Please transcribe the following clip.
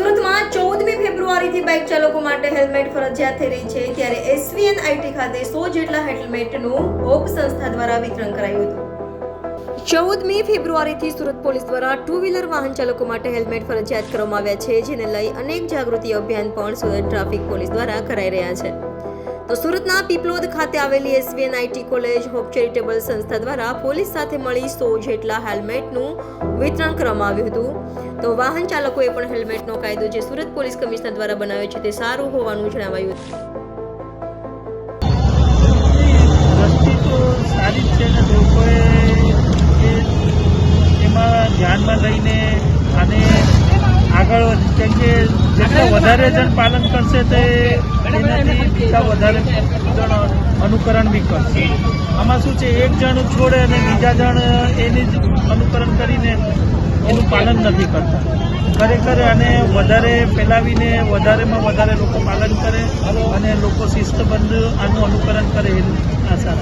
સુરતમાં ચૌદમી ફેબ્રુઆરીથી બાઇક ચાલકો માટે હેલ્મેટ ફરજિયાત થઈ રહી છે. ત્યારે એસવીએન આઈટી ખાતે સો જેટલા હેલ્મેટનું હોપ સંસ્થા દ્વારા વિતરણ કરાયું હતું. ચૌદમી ફેબ્રુઆરીથી સુરત પોલીસ દ્વારા ટુ વ્હીલર વાહન ચાલકો માટે હેલ્મેટ ફરજિયાત કરવામાં આવ્યા છે, જેને લઈ અનેક જાગૃતિ અભિયાન પણ સુરત ટ્રાફિક પોલીસ દ્વારા કરાઈ રહ્યા છે. તો સુરતના પીપલોદ ખાતે આવેલી SVN IT college hope charitable સંસ્થા દ્વારા પોલીસ સાથે મળી સો જેટલા હેલ્મેટનું વિતરણ કરવામાં આવ્યું હતું. તો વાહન ચાલકોએ પણ હેલ્મેટનો કાયદો જે સુરત પોલીસ કમિશનર દ્વારા બનાવ્યો છે તે સારું હોવાનું જણાવાયું હતું. ધ્યાનમાં લઈને આગળ કેમ કે જેટલા વધારે જણ પાલન કરશે તે એનાથી બીજા વધારે જણ અનુકરણ બી કરશે. આમાં શું છે એક જણ છોડે અને બીજા જણ એની જ અનુકરણ કરીને એનું પાલન નથી કરતા. ખરેખર આને વધારે ફેલાવીને વધારેમાં વધારે લોકો પાલન કરે અને લોકો શિસ્તબંધ આનું અનુકરણ કરે એની આશા